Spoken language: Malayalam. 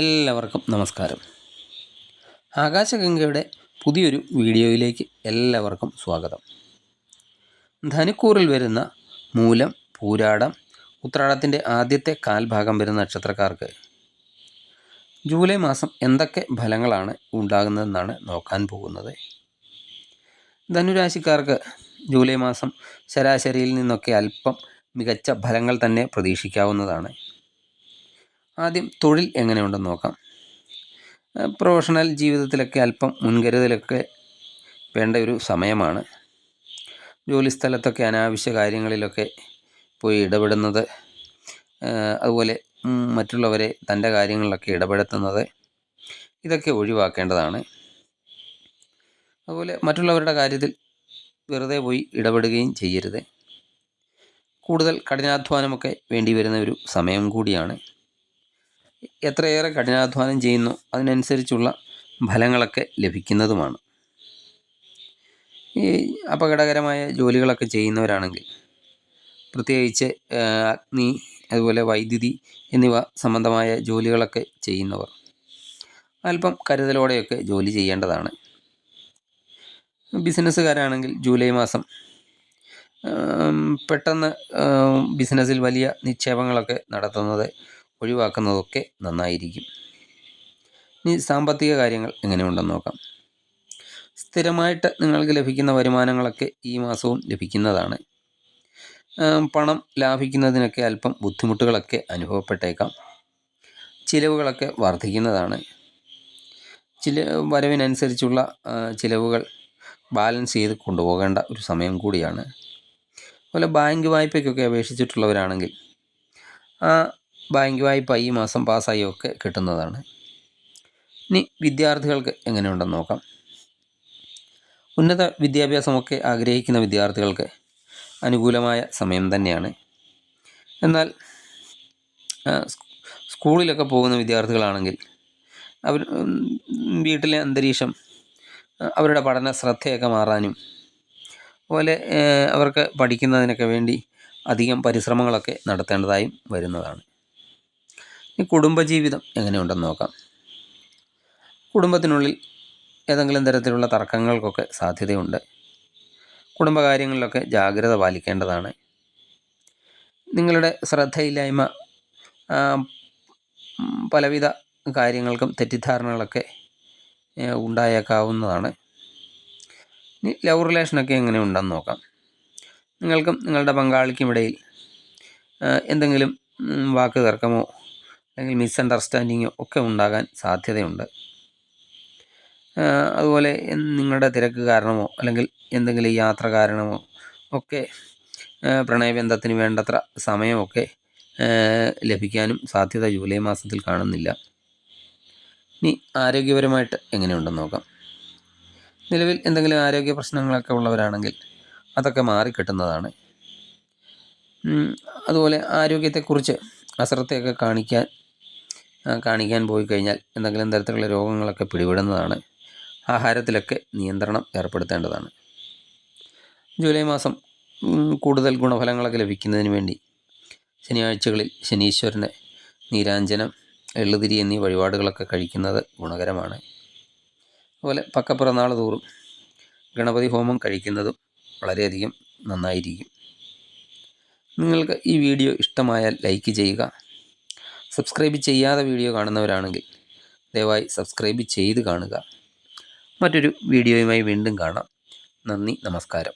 എല്ലാവർക്കും നമസ്കാരം. ആകാശഗംഗയുടെ പുതിയൊരു വീഡിയോയിലേക്ക് എല്ലാവർക്കും സ്വാഗതം. ധനുക്കൂറിൽ വരുന്ന മൂലം പൂരാടം ഉത്രാടത്തിന്റെ ആദ്യത്തെ കാൽഭാഗം വരുന്ന നക്ഷത്രക്കാർക്ക് ജൂലൈ മാസം എന്തൊക്കെ ഫലങ്ങളാണ് ഉണ്ടാകുന്നതെന്നാണ് നോക്കാൻ പോകുന്നത്. ധനുരാശിക്കാർക്ക് ജൂലൈ മാസം ശരാശരിയിൽ നിന്നൊക്കെ അല്പം മികച്ച ഫലങ്ങൾ തന്നെ പ്രതീക്ഷിക്കാവുന്നതാണ്. ആദ്യം തൊഴിൽ എങ്ങനെയുണ്ടെന്ന് നോക്കാം. പ്രൊഫഷണൽ ജീവിതത്തിലൊക്കെ അല്പം മുൻകരുതലൊക്കെ വേണ്ട ഒരു സമയമാണ്. ജോലിസ്ഥലത്തൊക്കെ അനാവശ്യ കാര്യങ്ങളിലൊക്കെ പോയി ഇടപെടുന്നത് അതുപോലെ മറ്റുള്ളവരെ തന്റെ കാര്യങ്ങളിലൊക്കെ ഇടപെടുത്തുന്നത് ഇതൊക്കെ ഒഴിവാക്കേണ്ടതാണ്. അതുപോലെ മറ്റുള്ളവരുടെ കാര്യത്തിൽ വെറുതെ പോയി ഇടപെടുകയും ചെയ്യരുത്. കൂടുതൽ കഠിനാധ്വാനമൊക്കെ വേണ്ടി വരുന്ന ഒരു സമയം കൂടിയാണ്. എത്രയേറെ കഠിനാധ്വാനം ചെയ്യുന്നു അതിനനുസരിച്ചുള്ള ഫലങ്ങളൊക്കെ ലഭിക്കുന്നതുമാണ്. ഈ അപകടകരമായ ജോലികളൊക്കെ ചെയ്യുന്നവരാണെങ്കിൽ പ്രത്യേകിച്ച് അഗ്നി അതുപോലെ വൈദ്യുതി എന്നിവ സംബന്ധമായ ജോലികളൊക്കെ ചെയ്യുന്നവർ അല്പം കരുതലോടെയൊക്കെ ജോലി ചെയ്യേണ്ടതാണ്. ബിസിനസ്സുകാരാണെങ്കിൽ ജൂലൈ മാസം പെട്ടെന്ന് ബിസിനസ്സിൽ വലിയ നിക്ഷേപങ്ങളൊക്കെ നടത്തുന്നത് ഒഴിവാക്കുന്നതൊക്കെ നന്നായിരിക്കും. ഇനി സാമ്പത്തിക കാര്യങ്ങൾ എങ്ങനെയുണ്ടെന്ന് നോക്കാം. സ്ഥിരമായിട്ട് നിങ്ങൾക്ക് ലഭിക്കുന്ന വരുമാനങ്ങളൊക്കെ ഈ മാസവും ലഭിക്കുന്നതാണ്. പണം ലാഭിക്കുന്നതിനൊക്കെ അല്പം ബുദ്ധിമുട്ടുകളൊക്കെ അനുഭവപ്പെട്ടേക്കാം. ചിലവുകളൊക്കെ വർദ്ധിക്കുന്നതാണ്. ചില വരവിനനുസരിച്ചുള്ള ചിലവുകൾ ബാലൻസ് ചെയ്ത് കൊണ്ടുപോകേണ്ട ഒരു സമയം കൂടിയാണ്. അതുപോലെ ബാങ്ക് വായ്പയ്ക്കൊക്കെ അപേക്ഷിച്ചിട്ടുള്ളവരാണെങ്കിൽ ആ ബാങ്ക് വായ്പ ഈ മാസം പാസ്സായി ഒക്കെ കിട്ടുന്നതാണ്. ഇനി വിദ്യാർത്ഥികൾക്ക് എങ്ങനെയുണ്ടെന്ന് നോക്കാം. ഉന്നത വിദ്യാഭ്യാസമൊക്കെ ആഗ്രഹിക്കുന്ന വിദ്യാർത്ഥികൾക്ക് അനുകൂലമായ സമയം തന്നെയാണ്. എന്നാൽ സ്കൂളിലൊക്കെ പോകുന്ന വിദ്യാർത്ഥികളാണെങ്കിൽ അവർ വീട്ടിലെ അന്തരീക്ഷം അവരുടെ പഠന ശ്രദ്ധയൊക്കെ മാറാനും അതുപോലെ അവർക്ക് പഠിക്കുന്നതിനൊക്കെ വേണ്ടി അധികം പരിശ്രമങ്ങളൊക്കെ നടത്തേണ്ടതായും വരുന്നതാണ്. ഈ കുടുംബജീവിതം എങ്ങനെയുണ്ടെന്ന് നോക്കാം. കുടുംബത്തിനുള്ളിൽ ഏതെങ്കിലും തരത്തിലുള്ള തർക്കങ്ങൾക്കൊക്കെ സാധ്യതയുണ്ട്. കുടുംബകാര്യങ്ങളിലൊക്കെ ജാഗ്രത പാലിക്കേണ്ടതാണ്. നിങ്ങളുടെ ശ്രദ്ധയില്ലായ്മ പലവിധ കാര്യങ്ങൾക്കും തെറ്റിദ്ധാരണകളൊക്കെ ഉണ്ടായേക്കാവുന്നതാണ്. ഇനി ലവ് റിലേഷനൊക്കെ എങ്ങനെ ഉണ്ടെന്ന് നോക്കാം. നിങ്ങൾക്കും നിങ്ങളുടെ പങ്കാളിക്കുമിടയിൽ എന്തെങ്കിലും വാക്ക് തർക്കമോ അല്ലെങ്കിൽ മിസ്അണ്ടർസ്റ്റാൻഡിങ്ങോ ഒക്കെ ഉണ്ടാകാൻ സാധ്യതയുണ്ട്. അതുപോലെ നിങ്ങളുടെ തിരക്ക് കാരണമോ അല്ലെങ്കിൽ എന്തെങ്കിലും യാത്ര കാരണമോ ഒക്കെ പ്രണയബന്ധത്തിന് വേണ്ടത്ര സമയമൊക്കെ ലഭിക്കാനും സാധ്യത ജൂലൈ മാസത്തിൽ കാണുന്നില്ല. ഇനി ആരോഗ്യപരമായിട്ട് എങ്ങനെയുണ്ടെന്ന് നോക്കാം. നിലവിൽ എന്തെങ്കിലും ആരോഗ്യ പ്രശ്നങ്ങളൊക്കെ ഉള്ളവരാണെങ്കിൽ അതൊക്കെ മാറിക്കിട്ടുന്നതാണ്. അതുപോലെ ആരോഗ്യത്തെക്കുറിച്ച് അശ്രദ്ധയൊക്കെ കാണിക്കാൻ കാണിക്കാൻ പോയി കഴിഞ്ഞാൽ എന്തെങ്കിലും തരത്തിലുള്ള രോഗങ്ങളൊക്കെ പിടിപെടുന്നതാണ്. ആഹാരത്തിലൊക്കെ നിയന്ത്രണം ഏർപ്പെടുത്തേണ്ടതാണ്. ജൂലൈ മാസം കൂടുതൽ ഗുണഫലങ്ങളൊക്കെ ലഭിക്കുന്നതിന് വേണ്ടി ശനിയാഴ്ചകളിൽ ശനീശ്വരന് നീരാഞ്ജനം എള്ളുതിരി എന്നീ വഴിപാടുകളൊക്കെ കഴിക്കുന്നത് ഗുണകരമാണ്. അതുപോലെ പക്കപ്പിറന്നാൾ തോറും ഗണപതി ഹോമം കഴിക്കുന്നതും വളരെയധികം നന്നായിരിക്കും. നിങ്ങൾക്ക് ഈ വീഡിയോ ഇഷ്ടമായാൽ ലൈക്ക് ചെയ്യുക സബ്സ്ക്രൈബ് ചെയ്യാതെ വീഡിയോ കാണുന്നവരാണെങ്കിൽ ദയവായി സബ്സ്ക്രൈബ് ചെയ്ത് കാണുക. മറ്റൊരു വീഡിയോയുമായി വീണ്ടും കാണാം. നന്ദി നമസ്കാരം.